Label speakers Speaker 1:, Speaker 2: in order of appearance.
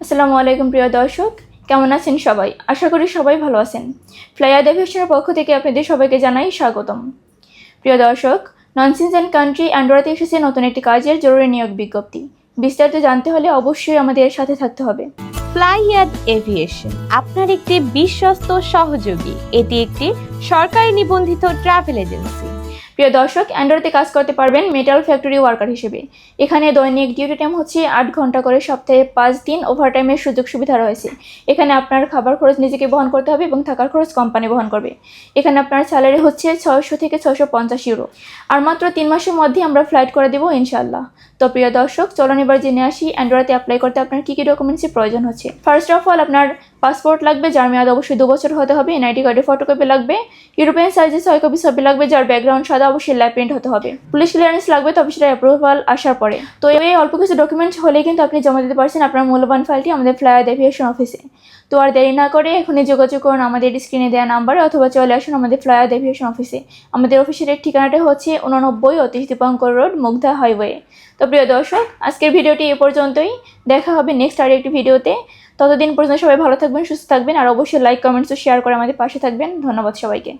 Speaker 1: আসসালামু আলাইকুম প্রিয় দর্শক, কেমন আছেন সবাই? আশা করি সবাই ভালো আছেন। ফ্লাইয়ার ডেভিয়েশনের পক্ষ থেকে আপনাদের সবাইকে জানাই স্বাগতম। প্রিয় দর্শক ননসেন্স অ্যান্ড কান্ট্রি অ্যান্ড্রয়েডে এসেছে নতুন একটি কাজের জরুরি নিয়োগ বিজ্ঞপ্তি। বিস্তারিত জানতে হলে অবশ্যই আমাদের সাথে থাকতে হবে।
Speaker 2: ফ্লাইয়াদ এভিয়েশন, আপনার একটি বিশ্বস্ত সহযোগী। এটি একটি সরকারি নিবন্ধিত ট্রাভেল এজেন্সি।
Speaker 1: প্রিয় দর্শক অ্যান্ড্রয়েডে কাজ করতে পারবেন মেটাল ফ্যাক্টরি ওয়ার্কার হিসেবে। এখানে দৈনিক ডিউটি টাইম হচ্ছে আট ঘণ্টা করে সপ্তাহে পাঁচ দিন ওভারটাইমের সুযোগ সুবিধা রয়েছে। এখানে আপনার খাবার খরচ নিজেকে বহন করতে হবে এবং থাকার খরচ কোম্পানি বহন করবে। এখানে আপনার স্যালারি হচ্ছে ছয়শো থেকে ছয়শো পঞ্চাশ ইউরো আর মাত্র তিন মাসের মধ্যে আমরা ফ্লাইট করে দেবো ইনশাল্লাহ তো প্রিয় দর্শক, চলুন এবার জেনে আসি অ্যান্ড্রয়েডে অ্যাপ্লাই করতে আপনার কী কী ডকুমেন্টসের প্রয়োজন হচ্ছে। ফার্স্ট অফ অল আপনার পাসপোর্ট লাগবে, যার মেয়াদ অবশ্যই দু বছর হতে হবে, এনআইডি কার্ডের ফটোকপি লাগবে ইউরোপিয়ান সাইজে ছয় কপি ছবি লাগবে, যার ব্যাকগ্রাউন্ড সাদা, অবশ্যই ল্যাব প্রিন্ট হতে হবে। পুলিশ ক্লিয়ারেন্স লাগবে, তবে সেটা অ্যাপ্রুভাল আসার পরে। তো এই অল্প কিছু ডকুমেন্টস হলেই কিন্তু আপনি জমা দিতে পারছেন আপনার মূল্যবান ফাইলটি আমাদের ফ্লায়ার এভিয়েশন অফিসে তো আর দেরি না করে এখনই যোগাযোগ করুন আমাদের স্ক্রিনে দেওয়া নাম্বারে অথবা চলে আসুন আমাদের ফ্লায়ার এভিয়েশন অফিসে আমাদের অফিসের ঠিকানাটা হচ্ছে উননব্বই অতীশ দীপঙ্কর রোড, মুগ্ধা হাইওয়ে তো প্রিয় দর্শক, আজকের ভিডিওটি এ পর্যন্তই। দেখা হবে নেক্সট আর একটি ভিডিওতে। ততদিন পর্যন্ত সবাই ভালো থাকবেন, সুস্থ থাকবেন, আর অবশ্যই লাইক কমেন্টস ও শেয়ার করে আমাদের পাশে থাকবেন। ধন্যবাদ সবাইকে।